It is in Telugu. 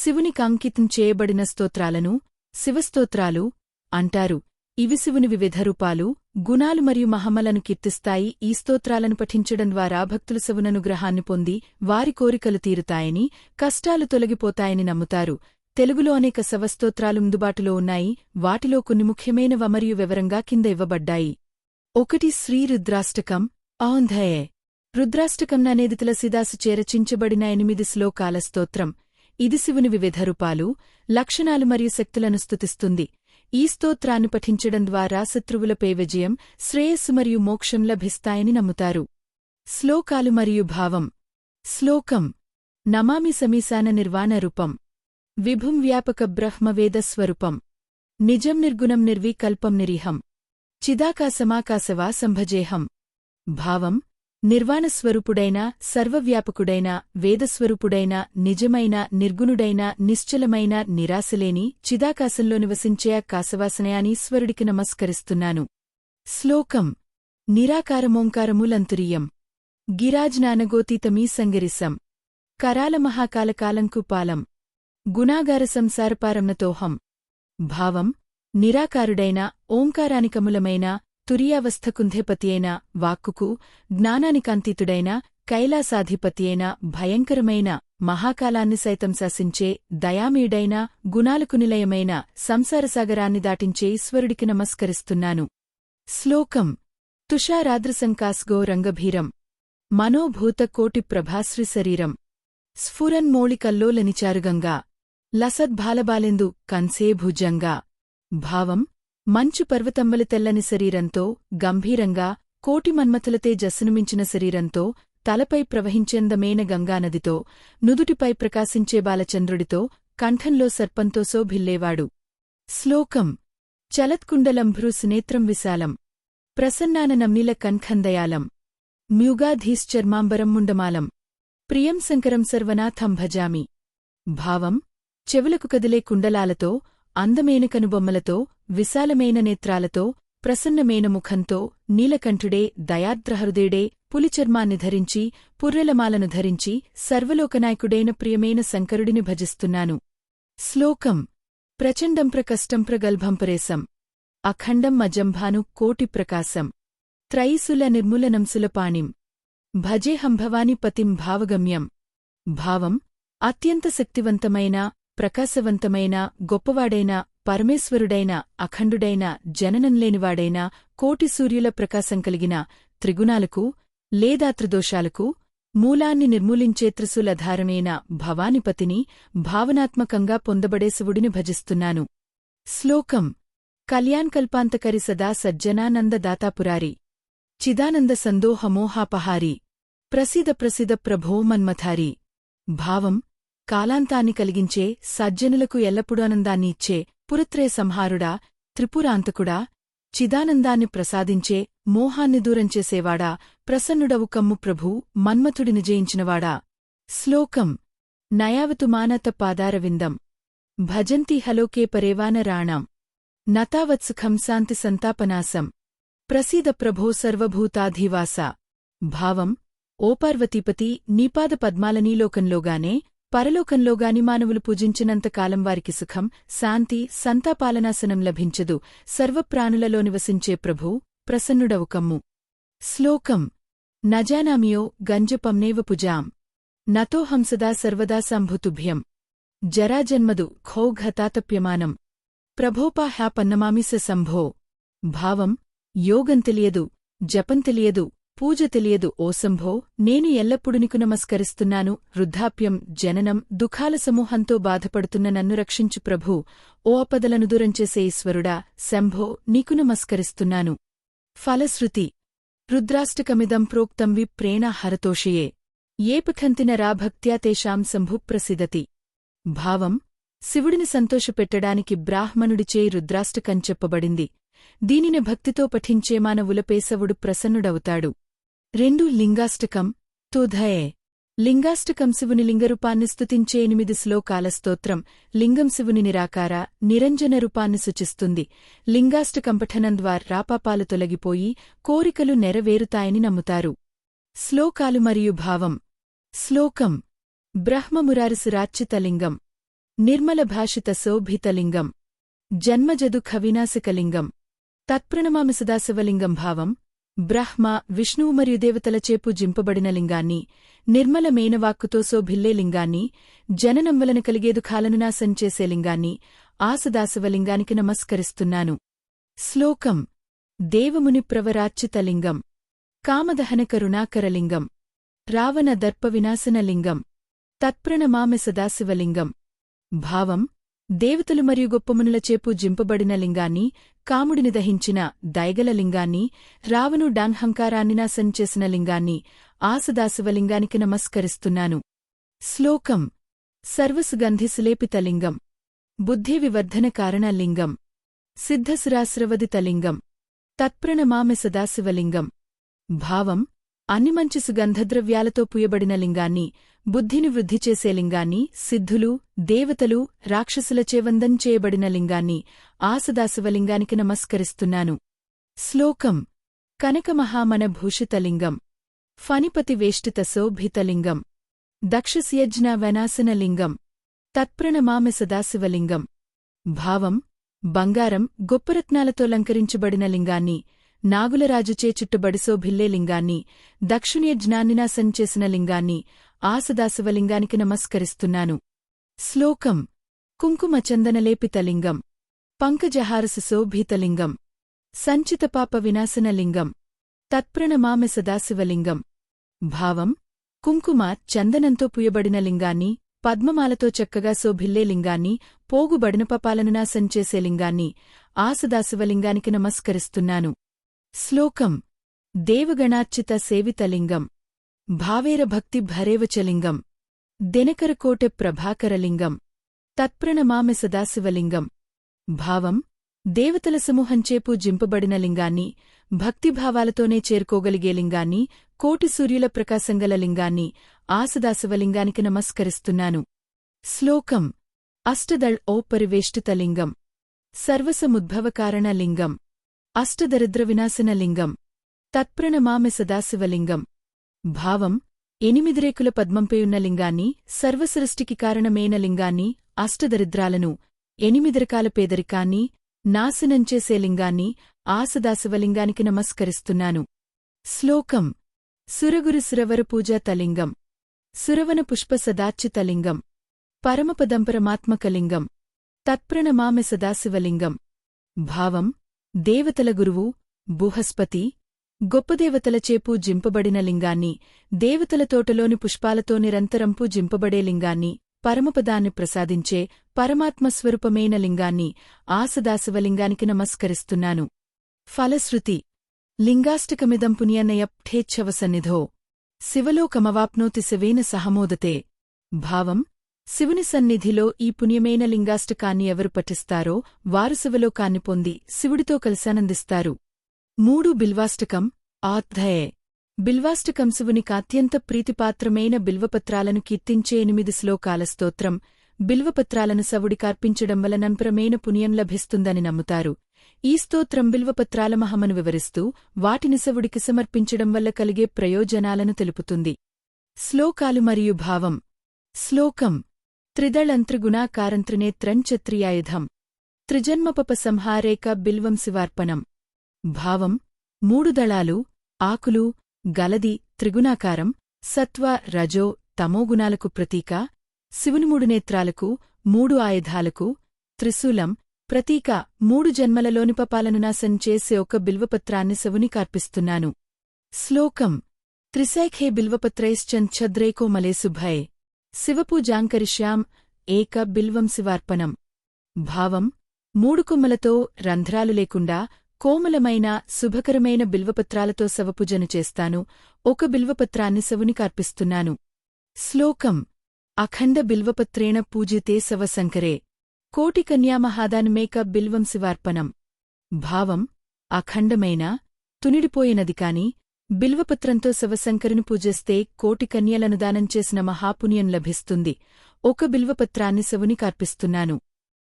శివునికి అంకితం చేయబడిన స్తోత్రాలను శివస్తోత్రాలు అంటారు. ఇవి శివుని వివిధ రూపాలు గుణాలు మరియు మహమ్మలను కీర్తిస్తాయి. ఈ స్తోత్రాలను పఠించడం ద్వారా భక్తులు శివుననుగ్రహాన్ని పొంది వారి కోరికలు తీరుతాయని కష్టాలు తొలగిపోతాయని నమ్ముతారు. తెలుగులో అనేక శవస్తోత్రాలు అందుబాటులో ఉన్నాయి. వాటిలో కొన్ని ముఖ్యమైనవ మరియు వివరంగా కింద ఇవ్వబడ్డాయి. ఒకటి శ్రీ రుద్రాష్టకం ఔంధయే రుద్రాష్టకం అనేది తులసిదాసు చేరచించబడిన ఎనిమిది శ్లోకాల స్తోత్రం. ఇది శివుని వివిధ రూపాలు లక్షణాలు మరియు శక్తులను స్తుతిస్తుంది. ఈ స్తోత్రాన్ని పఠించడం ద్వారా శత్రువులపై విజయం శ్రేయస్సు మరియు మోక్షం లభిస్తాయని నమ్ముతారు. శ్లోకాలు మరియు భావం. శ్లోకం. నమామి సమీశాన నిర్వాణ రూపం. విభుం వ్యాపక బ్రహ్మవేదస్వరూపం నిజం నిర్గుణం నిర్వికల్పం నిరీహం. చిదాకాశమాకాశవా సంభజేహం భావం. నిర్వాణస్వరూపుడైన సర్వవ్యాపకుడైన వేదస్వరూపుడైన నిజమైన నిర్గుణుడైన నిశ్చలమైన నిరాశలేని చిదాకాశంలో నివసించే కాశవాసనయానీశ్వరుడికి నమస్కరిస్తున్నాను. శ్లోకం. నిరాకారమోంకారములంతురియం. గిరాజ్నానగోతీతమీ సంగరిసం కరాల మహాకాలకాలంకు పాలం. గుణాగార సంసారపారంనతోహం భావం. నిరాకారుడైన ఓంకారానికములమైన తురియావస్థ కుంధేపతియైన వాక్కుకు జ్ఞానానికాంతీతుడైన కైలాసాధిపతియైన భయంకరమైన మహాకాలాన్ని సైతం శాసించే దయామీడైన గుణాలకు నిలయమైన సంసారసాగరాన్ని దాటించే ఈశ్వరుడికి నమస్కరిస్తున్నాను. శ్లోకం. తుషారాద్రసంకాస్గో రంగభీరం. మనోభూత కోటి ప్రభాశ్రీ శరీరం. స్ఫురన్మోళికల్లోలనిచారుగంగా లసద్భాలబాలెందు కంసే భుజంగా. భావం. మంచు పర్వతమ్మలి తెల్లని శరీరంతో గంభీరంగా కోటి మన్మథులతే జస్సునుమించిన శరీరంతో తలపై ప్రవహించేందమైన గంగానదితో నుదుటిపై ప్రకాశించే బాలచంద్రుడితో కంఠంలో సర్పంతో శోభిల్లేవాడు శ్లోకం. చలత్కుండలంభ్రూసునేత్రం విశాలం. ప్రసన్నాన నమ్మిల కన్ఖందయాలం. మ్యుగాధీశ్చర్మాంబరం ముండమాలం. ప్రియం శంకరం సర్వనాథం భజామి. భావం. చెవులకు కదిలే కుండలాలతో అందమైన కనుబొమ్మలతో విశాలమైన నేత్రాలతో ప్రసన్నమైన ముఖంతో నీలకంఠుడే దయాద్రహృదయుడే పులిచర్మాన్ని ధరించి పుర్రెలమాలను ధరించి సర్వలోకనాయకుడైన ప్రియమైన శంకరుడిని భజిస్తున్నాను. శ్లోకం. ప్రచండం ప్రకష్టం ప్రగల్భంపరేశం అఖండం మజంభాను కోటి ప్రకాశం. త్రైసుల నిర్మూలనం సులపాణిం. భజేహం పతిం భావగమ్యం. భావం. అత్యంత శక్తివంతమైన ప్రకాశవంతమైన గొప్పవాడైన పరమేశ్వరుడైన అఖండుడైన జననంలేనివాడైన కోటి సూర్యుల ప్రకాశం కలిగిన త్రిగుణాలకు లేదా త్రిదోషాలకు మూలాన్ని నిర్మూలించే త్రిశూలధారణైన భవానిపతిని భావనాత్మకంగా పొందబడే శివుడిని భజిస్తున్నాను. శ్లోకం. కళ్యాణ్కల్పాంతకరి సదా సజ్జనానందదాతాపురారి చిదానంద సందోహమోహాపహారి ప్రసిద ప్రసిద ప్రభో మన్మథారి. భావం. కాలాంతాన్ని కలిగించే సజ్జనులకు ఎల్లప్పుడూ ఆనందాన్ని ఇచ్చే పురత్రే సంహారుడా త్రిపురాంతకుడా చిదానందాన్ని ప్రసాదించే మోహాన్ని దూరం చేసేవాడా ప్రసన్నుడవు కమ్ము ప్రభూ మన్మథుడిని జయించినవాడా. శ్లోకం. నయావతు మానత పాదారవిందం భజంతి హలోకే పరేవాన రాణాం. నతావత్సుఖం శాంతి సంతాపనాశం. ప్రసీద ప్రభో సర్వభూతాధివాస. భావం. ఓ పార్వతీపతి నీపాద పద్మాలనీలోకంలోగానే పరలోకంలోగాని మానవులు పూజించినంతకాలం వారికి సుఖం శాంతి సంతాపాలనాశనం లభించదు. సర్వప్రాణులలో నివసించే ప్రభూ ప్రసన్నుడవు కమ్ము. శ్లోకం. నజానామియో గంజపంనేవ పుజాం. నతోహంసదా సర్వదా సంభుతుభ్యం. జరాజన్మదు ఖౌఘతాతప్యమానం. ప్రభోపా హ్యాపన్నమామిస సంభో. భావం. యోగం తెలియదు. జపం తెలియదు. పూజ తెలియదు ఓ సంభో నేను ఎల్లప్పుడూ నీకు నమస్కరిస్తున్నాను. వృద్ధాప్యం జననం దుఃఖాల సమూహంతో బాధపడుతున్న నన్ను రక్షించు ప్రభూ. ఓ అపదలను దూరం చేసే ఈశ్వరుడా శంభో నీకు నమస్కరిస్తున్నాను. ఫలశ్రుతి. రుద్రాష్టకమిదం ప్రోక్తం విప్రేణ హరతోషయే. ఏపఖంతిన రాభక్త్యా తేషాం సంభుప్రసిదతి భావం. శివుడిని సంతోషపెట్టడానికి బ్రాహ్మణుడిచే రుద్రాష్టకం చెప్పబడింది. దీనిని భక్తితో పఠించే మానవులపేసవుడు ప్రసన్నుడవుతాడు. రెండు లింగాష్టకం తుధయే. లింగాష్టకం శివుని లింగరూపాన్ని స్తుతించే ఎనిమిది శ్లోకాల స్తోత్రం లింగం శివుని నిరాకార నిరంజన రూపాన్ని సూచిస్తుంది. లింగాష్టకం పఠనం ద్వారా రాపాపాలు తొలగిపోయి కోరికలు నెరవేరుతాయని నమ్ముతారు. శ్లోకాలు మరియు భావం. శ్లోకం. బ్రహ్మమురారిసు రాచ్చితలింగం నిర్మల భాషిత శోభితలింగం జన్మజదు ఖవినాశకలింగం తత్ప్రణమామి సదాశివలింగం భావం. బ్రహ్మ విష్ణువు మరియు దేవతలచేపు జింపబడిన లింగాన్ని నిర్మల మేనవాక్కుతో శోభిల్లే లింగాన్ని జననం వలన కలిగేదు కాలను నాశం చేసే లింగాన్ని ఆసదాసవలింగానికి నమస్కరిస్తున్నాను. శ్లోకం. దేవముని ప్రవరార్చితలింగం కామదహన కరుణాకరలింగం రావణ దర్ప వినాశనలింగం తత్ప్రణమామె సదాశివలింగం భావం. దేవతలు మరియు గొప్పమునులచేపు జింపబడిన లింగాన్ని కాముడిని దహించిన దైగల లింగాన్ని రావణు డాన్హంకారాన్ని నాశం చేసిన లింగాన్ని ఆ నమస్కరిస్తున్నాను. శ్లోకం. సర్వసుగంధిసులేపితలింగం బుద్ధివివర్ధన కారణలింగం సిద్ధసురాశ్రవదితలింగం తత్ప్రణమామె సదాశివలింగం భావం. అన్ని మంచి సుగంధద్రవ్యాలతో పూయబడిన లింగాన్ని బుద్ధిని వృద్ధి చేసే లింగాన్ని సిద్ధులు దేవతలు రాక్షసులచే వందం చేయబడిన లింగాన్ని ఆ నమస్కరిస్తున్నాను. శ్లోకం. కనకమహామనభూషితలింగం ఫణిపతి వేష్టిత శోభితలింగం దక్షస్యజ్ఞ వనాసనలింగం తత్ప్రణమామె సదాశివలింగం భావం. బంగారం. గొప్పరత్నాలతో లంకరించబడిన లింగాన్ని నాగులరాజుచే చుట్టుబడిసోభిల్లే లింగాన్ని దక్షిణ్యజ్ఞాన్నినాశం చేసిన లింగాన్ని ఆ నమస్కరిస్తున్నాను. శ్లోకం. కుంకుమచందనలేపితలింగం. పంకజహారసు శోభితలింగం సంచితపాప వినాశనలింగం తత్ప్రణమామె సదాశివలింగం భావం. కుంకుమ చందనంతో పుయబడిన లింగాన్ని పద్మమాలతో చక్కగా శోభిల్లే లింగాన్ని పోగుబడిన పపాలను నాశం చేసే లింగాన్ని ఆసదాశివలింగానికి నమస్కరిస్తున్నాను. శ్లోకం. దేవగణార్చిత సేవితలింగం. భావేర భక్తి భరేవచలింగం దినకరకోటె ప్రభాకరలింగం తత్ప్రణమామె సదాశివలింగం భావం దేవతల సమూహంచే పూజింపబడిన లింగాన్ని భక్తిభావాలతోనే చేరుకోగలిగే లింగాన్ని కోటి సూర్యుల ప్రకాశంగల లింగాన్ని ఆ సదాశివలింగానికి నమస్కరిస్తున్నాను. శ్లోకం అష్టదళ్ ఓ పరివేష్టితలింగం సర్వసముద్భవకారణ లింగం అష్టదరిద్ర వినాశన లింగం తత్ప్రణమామె సదాశివలింగం భావం ఎనిమిదిరేకుల పద్మంపేయున్న లింగాన్ని సర్వసృష్టికి కారణమైన లింగాన్ని అష్టదరిద్రాలను ఎనిమిది రకాల పేదరికాన్ని నాశనం చేసే లింగాన్ని ఆ నమస్కరిస్తున్నాను. శ్లోకం. సురగురు సురవర పూజా తలింగం. సురవన పుష్ప సదాచ్యుతలింగం పరమపదంపరమాత్మకలింగం తత్ప్రణమామె సదాశివలింగం భావం. దేవతల గురువు బుహస్పతి గొప్పదేవతలచే పూజింపబడిన లింగాన్ని దేవతల తోటలోని పుష్పాలతో నిరంతరం పూజింపబడే లింగాన్ని పరమపదాన్ని ప్రసాదించే పరమాత్మస్వరూపమైన లింగాన్ని ఆ నమస్కరిస్తున్నాను. ఫలశ్రుతి లింగాష్టకమిదం పుణ్యన్నయప్ఠేచ్ఛవ సన్నిధో శివలోకమవాప్నోతి శివేన సహమోదతే. భావం శివుని సన్నిధిలో ఈ పుణ్యమైన లింగాష్టకాన్ని ఎవరు పఠిస్తారో వారు శివలోకాన్ని పొంది శివుడితో కలిసానందిస్తారు. మూడు బిల్వాష్టకం ఆధ్యయే. బిల్వాష్టకం శివునికి అత్యంత ప్రీతిపాత్రమైన బిల్వపత్రాలను కీర్తించే ఎనిమిది శ్లోకాల స్తోత్రం. బిల్వపత్రాలను సవుడికార్పించడం వలనంప్రమైన పుణ్యం లభిస్తుందని నమ్ముతారు. ఈ స్తోత్రం బిల్వపత్రాల మహమను వివరిస్తూ వాటిని సవుడికి సమర్పించడం వల్ల కలిగే ప్రయోజనాలను తెలుపుతుంది. శ్లోకాలు మరియు భావం. శ్లోకం. త్రిదళంత్రిగుణాకారంత్రినేత్రంచత్రియాయుధం త్రిజన్మపప సంహారేక బిల్వం శివార్పణం. భావం మూడు దళాలు ఆకులు గలది త్రిగుణాకారం సత్వ రజో తమోగుణాలకు ప్రతీక శివుని మూడు నేత్రాలకు మూడు ఆయుధాలకు త్రిశూలం ప్రతీక మూడు జన్మలలోని పపాలను నాశం చేసే ఒక బిల్వపత్రాన్ని శివుని కార్పిస్తున్నాను శ్లోకం త్రిశైఖే బిల్వపత్రైశ్చంఛద్రేకో మలే శుభయే. శివపూజాంకరిష్యాం ఏక బిల్వం శివార్పణం. భావం మూడు కొమ్మలతో రంధ్రాలు లేకుండా కోమలమైన శుభకరమైన బిల్వపత్రాలతో శవపూజను చేస్తాను. ఒక బిల్వపత్రాన్ని శవుని కార్పిస్తున్నాను శ్లోకం. అఖండ బిల్వపత్రేణ పూజితే శవశంకరే. కోటికన్యామహాదాన్మేక బిల్వం శివార్పణం. భావం. అఖండమైన. తునిడిపోయినది కాని బిల్వపత్రంతో శివశంకరుని పూజిస్తే కోటి దానం చేసిన మహాపుణ్యం లభిస్తుంది. ఒక బిల్వపత్రాన్ని శవుని కార్పిస్తున్నాను